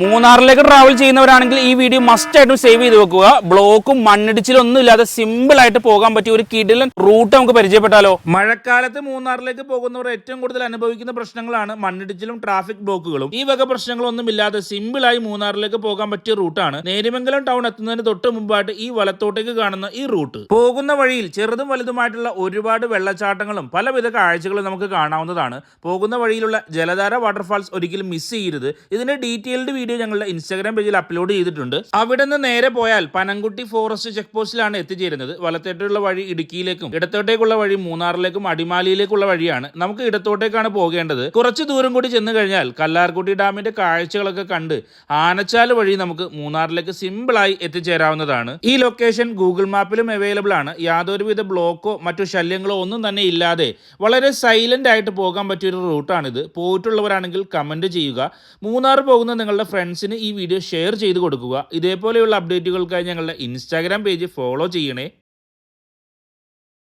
മൂന്നാറിലേക്ക് ട്രാവൽ ചെയ്യുന്നവരാണെങ്കിൽ ഈ video must ആയിട്ടും സേവ് ചെയ്ത് വെക്കുക. ബ്ലോക്കും മണ്ണിടിച്ചിലും ഒന്നും ഇല്ലാതെ സിമ്പിൾ ആയിട്ട് പോകാൻ പറ്റിയ ഒരു കിടിലൻ റൂട്ട് നമുക്ക് പരിചയപ്പെട്ടാലോ? മഴക്കാലത്ത് മൂന്നാറിലേക്ക് പോകുന്നവർ ഏറ്റവും കൂടുതൽ അനുഭവിക്കുന്ന പ്രശ്നങ്ങളാണ് മണ്ണിടിച്ചിലും ട്രാഫിക് ബ്ലോക്കുകളും ഈ വക പ്രശ്നങ്ങളൊന്നും ഇല്ലാതെ സിമ്പിൾ ആയി മൂന്നാറിലേക്ക് പോകാൻ പറ്റിയ റൂട്ടാണ് നേരിമംഗലം ടൗൺ എത്തുന്നതിന് തൊട്ട് മുമ്പായിട്ട് ഈ വലത്തോട്ടേക്ക് കാണുന്ന ഈ റൂട്ട് പോകുന്ന വഴിയിൽ ചെറുതും വലുതുമായിട്ടുള്ള ഒരുപാട് വെള്ളച്ചാട്ടങ്ങളും പലവിധ കാഴ്ചകളും നമുക്ക് കാണാവുന്നതാണ്. പോകുന്ന വഴിയിലുള്ള ജലധാര വാട്ടർഫാൾസ് ഒരിക്കലും മിസ് ചെയ്യരുത്. ഇതിന്റെ ഡീറ്റെയിൽഡ് വീഡിയോ ഞങ്ങളുടെ ഇൻസ്റ്റാഗ്രാം പേജിൽ അപ്ലോഡ് ചെയ്തിട്ടുണ്ട്. അവിടെ നിന്ന് നേരെ പോയാൽ പനംകുട്ടി ഫോറസ്റ്റ് ചെക്ക് പോസ്റ്റിലാണ് എത്തിച്ചേരുന്നത്. വലത്തേട്ടുള്ള വഴി ഇടുക്കിയിലേക്കും ഇടത്തോട്ടേക്കുള്ള വഴി മൂന്നാറിലേക്കും അടിമാലിയിലേക്കുള്ള വഴിയാണ് നമുക്ക് ഇടത്തോട്ടേക്കാണ് പോകേണ്ടത്. കുറച്ച് ദൂരം കൂടി ചെന്ന് കഴിഞ്ഞാൽ കല്ലാർകുട്ടി ഡാമിന്റെ കാഴ്ചകളൊക്കെ കണ്ട് ആനച്ചാൽ വഴി നമുക്ക് മൂന്നാറിലേക്ക് സിമ്പിളായി എത്തിച്ചേരാവുന്നതാണ്. ഈ ലൊക്കേഷൻ ഗൂഗിൾ മാപ്പിലും അവൈലബിൾ ആണ്. യാതൊരുവിധ ബ്ലോക്കോ മറ്റു ശല്യങ്ങളോ ഒന്നും തന്നെ ഇല്ലാതെ വളരെ സൈലന്റ് ആയിട്ട് പോകാൻ പറ്റിയൊരു റൂട്ടാണിത് പോയിട്ടുള്ളവരാണെങ്കിൽ കമന്റ് ചെയ്യുക. മൂന്നാർ പോകുന്ന നിങ്ങളുടെ ഫ്രണ്ട്സിന് ഈ വീഡിയോ ഷെയർ ചെയ്ത് കൊടുക്കുക. ഇതേപോലെയുള്ള അപ്ഡേറ്റുകൾക്കായി ഞങ്ങളുടെ ഇൻസ്റ്റാഗ്രാം പേജ് ഫോളോ ചെയ്യണേ.